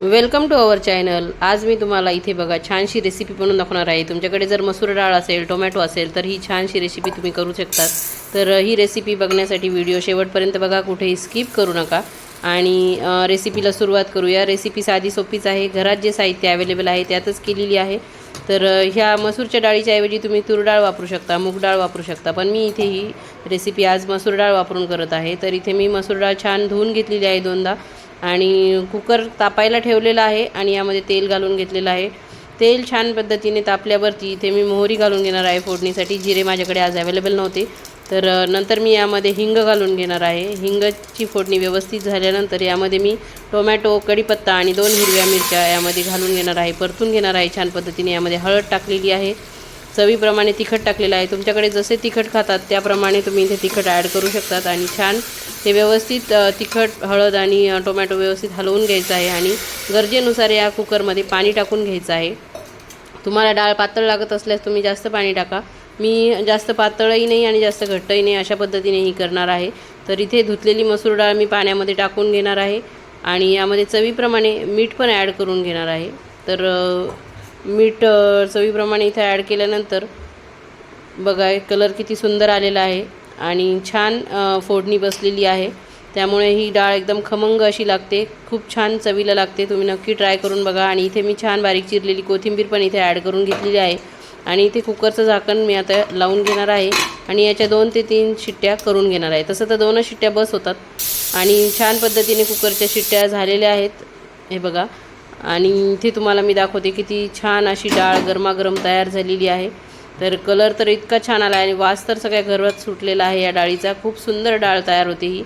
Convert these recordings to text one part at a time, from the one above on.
Welcome to our channel आज मी तुम्हाला इथे बघा छानशी रेसिपी बनवून दाखवणार आहे. तुमच्याकडे जर मसूर डाळ असेल टोमॅटो असेल तर ही छानशी रेसिपी तुम्ही करू शकतात तर ही रेसिपी बघण्यासाठी व्हिडिओ शेवटपर्यंत बघा कुठेही स्किप करू नका. आणि रेसिपीला सुरुवात करूया. रेसिपी साधी सोपीच आहे. घरात जे साहित्य अवेलेबल आहे त्यातच केलेली आहे. तर ह्या मसूरच्या डाळीच्या ऐवजी तुम्ही तूर डाळ वापरू शकता मूग डाळ वापरू शकता. पण मी इथे ही रेसिपी आज मसूर डाळ वापरून करत आहे. तर इथे मी मसूर डाळ छान धुवून घेतलेली आहे दोनदा आणि कुकर तापायला ठेवलेला आहे आणि यामध्ये तेल घालून घेतलेलं आहे. तेल छान पद्धतीने तापल्यावरती इथे मी मोहरी घालून घेणार आहे फोडणीसाठी. जिरे माझ्याकडे आज अवेलेबल नव्हते. तर नंतर मी यामध्ये हिंग घालून घेणार आहे. हिंगची फोडणी व्यवस्थित झाल्यानंतर यामध्ये मी टोमॅटो कढीपत्ता आणि दोन हिरव्या मिरच्या यामध्ये घालून घेणार आहे. परतून घेणार आहे छान पद्धतीने. यामध्ये हळद टाकलेली आहे. चवीप्रमाणे तिखट टाकलेलं आहे. तुमच्याकडे जसे तिखट खातात त्याप्रमाणे तुम्ही इथे तिखट ॲड करू शकतात आणि छान ते व्यवस्थित तिखट हळद आणि टोमॅटो व्यवस्थित हलवून घ्यायचं आहे आणि गरजेनुसार या कुकरमध्ये पाणी टाकून घ्यायचं आहे. तुम्हाला डाळ पातळ लागत असल्यास तुम्ही जास्त पाणी टाका. मी जास्त पातळही नाही आणि जास्त घट्टही नाही अशा पद्धतीने ही करणार आहे. तर इथे धुतलेली मसूर डाळ मी पाण्यामध्ये टाकून घेणार आहे आणि यामध्ये चवीप्रमाणे मीठ पण ॲड करून घेणार आहे. तर मीठ चवीप्रमाणे इथे ॲड केल्यानंतर बघा कलर किती सुंदर आलेला आहे आणि छान फोडणी बसलेली आहे. त्यामुळे ही डाळ एकदम खमंग अशी लागते. खूप छान चवीला लागते. तुम्ही नक्की ट्राय करून बघा आणि इथे मी छान बारीक चिरलेली कोथिंबीर पण इथे ॲड करून घेतलेली आहे. आणि इथे कुकरचं झाकण मी आता लावून घेणार आहे. आणि याच्या दोन ते तीन शिट्ट्या करून घेणार आहे. तसं तर दोनच शिट्ट्या बस होतात. आणि छान पद्धतीने कुकरच्या शिट्ट्या झालेल्या आहेत. हे बघा. आणि इथे तुम्हाला मी दाखवते किती छान अशी डाळ गरमागरम तयार झालेली आहे. तर कलर तर इतका छान आला आहे आणि वास तर सगळ्या घरात सुटलेला आहे या डाळीचा. खूप सुंदर डाळ तयार होते ही.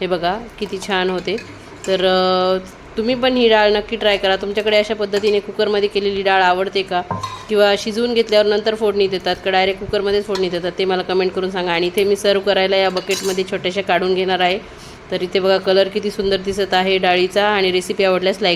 हे बघा किती छान होते. तर तुम्ही पण ही डाळ नक्की ट्राय करा. तुमच्याकडे अशा पद्धतीने कुकरमध्ये केलेली डाळ आवडते का? किंवा शिजवून घेतल्यावर नंतर फोडणी देतात का? डायरेक्ट कुकरमध्येच फोडणी देतात. ते मला कमेंट करून सांगा. आणि इथे मी सर्व करायला या बकेटमध्ये छोट्याशा काढून घेणार आहे. तर इथे बघा कलर किती सुंदर दिसत आहे डाळीचा आणि रेसिपी आवडल्यास लाईक